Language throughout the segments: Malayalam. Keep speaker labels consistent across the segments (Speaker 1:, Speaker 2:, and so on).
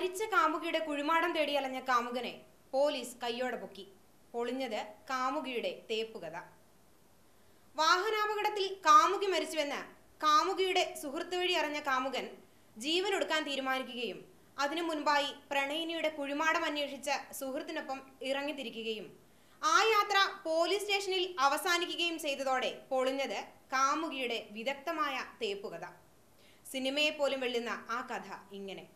Speaker 1: മരിച്ച കാമുകിയുടെ കുഴിമാടം തേടി അലഞ്ഞ കാമുകനെ പോലീസ് കയ്യോടെ പൊക്കി. പൊളിഞ്ഞത് കാമുകിയുടെ തേപ്പുകഥ വാഹനാപകടത്തിൽ കാമുകി മരിച്ചുവെന്ന് കാമുകിയുടെ സുഹൃത്ത് വഴി അറിഞ്ഞ കാമുകൻ ജീവൻ ഒടുക്കാൻ തീരുമാനിക്കുകയും അതിനു മുൻപായി പ്രണയിനിയുടെ കുഴിമാടം അന്വേഷിച്ച സുഹൃത്തിനൊപ്പം ഇറങ്ങിത്തിരിക്കുകയും ആ യാത്ര പോലീസ് സ്റ്റേഷനിൽ അവസാനിക്കുകയും ചെയ്തതോടെ പൊളിഞ്ഞത് കാമുകിയുടെ വിദഗ്ധമായ തേപ്പുകഥ സിനിമയെ പോലും വെള്ളുന്ന ആ കഥ ഇങ്ങനെ.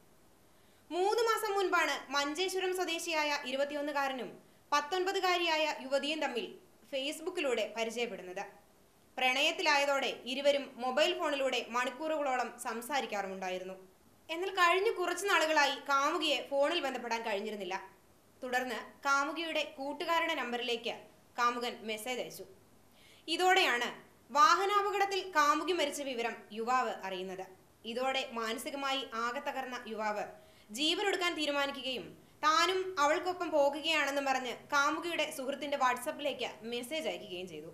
Speaker 1: മൂന്ന് മാസം മുൻപാണ് മഞ്ചേശ്വരം സ്വദേശിയായ ഇരുപത്തിയൊന്നുകാരനും പത്തൊൻപതുകാരിയായ യുവതിയും തമ്മിൽ ഫേസ്ബുക്കിലൂടെ പരിചയപ്പെടുന്നത്. പ്രണയത്തിലായതോടെ ഇരുവരും മൊബൈൽ ഫോണിലൂടെ മണിക്കൂറുകളോളം സംസാരിക്കാറുമുണ്ടായിരുന്നു. എന്നാൽ കഴിഞ്ഞ കുറച്ചു നാളുകളായി കാമുകിയെ ഫോണിൽ ബന്ധപ്പെടാൻ കഴിഞ്ഞിരുന്നില്ല. തുടർന്ന് കാമുകിയുടെ കൂട്ടുകാരുടെ നമ്പറിലേക്ക് കാമുകൻ മെസ്സേജ് അയച്ചു. ഇതോടെയാണ് വാഹനാപകടത്തിൽ കാമുകി മരിച്ച വിവരം യുവാവ് അറിയുന്നത്. ഇതോടെ മാനസികമായി ആകെ തകർന്ന യുവാവ് ജീവനൊടുക്കാൻ തീരുമാനിക്കുകയും താനും അവൾക്കൊപ്പം പോകുകയാണെന്നും പറഞ്ഞ് കാമുകിയുടെ സുഹൃത്തിന്റെ വാട്സപ്പിലേക്ക് മെസ്സേജ് അയക്കുകയും ചെയ്തു.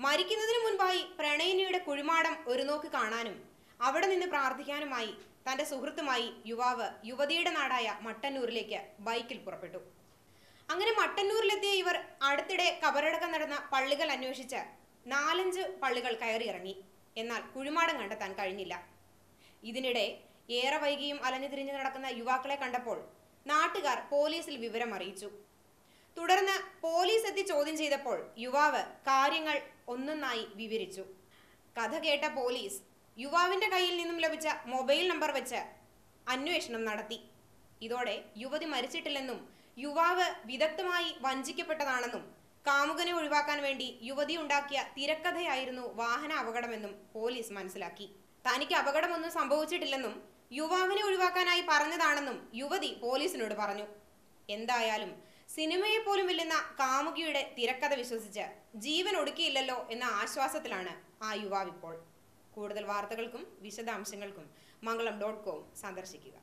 Speaker 1: മരിക്കുന്നതിന് മുൻപായി പ്രണയിനിയുടെ കുഴിമാടം ഒരു നോക്ക് കാണാനും അവിടെ നിന്ന് പ്രാർത്ഥിക്കാനുമായി തന്റെ സുഹൃത്തുമായി യുവാവ് യുവതിയുടെ നാടായ മട്ടന്നൂരിലേക്ക് ബൈക്കിൽ പുറപ്പെട്ടു. അങ്ങനെ മട്ടന്നൂരിലെത്തിയ ഇവർ അടുത്തിടെ കബറടക്കം നടന്ന പള്ളികൾ അന്വേഷിച്ച് നാലഞ്ച് പള്ളികൾ കയറിയിറങ്ങി. എന്നാൽ കുഴിമാടം കണ്ടെത്താൻ കഴിഞ്ഞില്ല. ഇതിനിടെ ഏറെ വൈകിയും അലഞ്ഞു തിരിഞ്ഞു നടക്കുന്ന യുവാക്കളെ കണ്ടപ്പോൾ നാട്ടുകാർ പോലീസിൽ വിവരം അറിയിച്ചു. തുടർന്ന് പോലീസ് എത്തി ചോദ്യം ചെയ്തപ്പോൾ യുവാവ് കാര്യങ്ങൾ ഒന്നൊന്നായി വിവരിച്ചു. കഥ കേട്ട പോലീസ് യുവാവിന്റെ കയ്യിൽ നിന്നും ലഭിച്ച മൊബൈൽ നമ്പർ വെച്ച് അന്വേഷണം നടത്തി. ഇതോടെ യുവതി മരിച്ചിട്ടില്ലെന്നും യുവാവ് വിദഗ്ധമായി വഞ്ചിക്കപ്പെട്ടതാണെന്നും കാമുകനെ ഒഴിവാക്കാൻ വേണ്ടി യുവതി ഉണ്ടാക്കിയ തിരക്കഥയായിരുന്നു വാഹന അപകടമെന്നും പോലീസ് മനസ്സിലാക്കി. തനിക്ക് അപകടമൊന്നും സംഭവിച്ചിട്ടില്ലെന്നും യുവാവിനെ ഒഴിവാക്കാനായി പറഞ്ഞതാണെന്നും യുവതി പോലീസിനോട് പറഞ്ഞു. എന്തായാലും സിനിമയെ പോലും കാമുകിയുടെ തിരക്കഥ വിശ്വസിച്ച് ജീവൻ ഒടുക്കിയില്ലല്ലോ എന്ന ആശ്വാസത്തിലാണ് ആ യുവാവ് ഇപ്പോൾ കൂടുതൽ വാർത്തകൾക്കും വിശദാംശങ്ങൾക്കും മംഗളം ഡോട്ട് കോം സന്ദർശിക്കുക.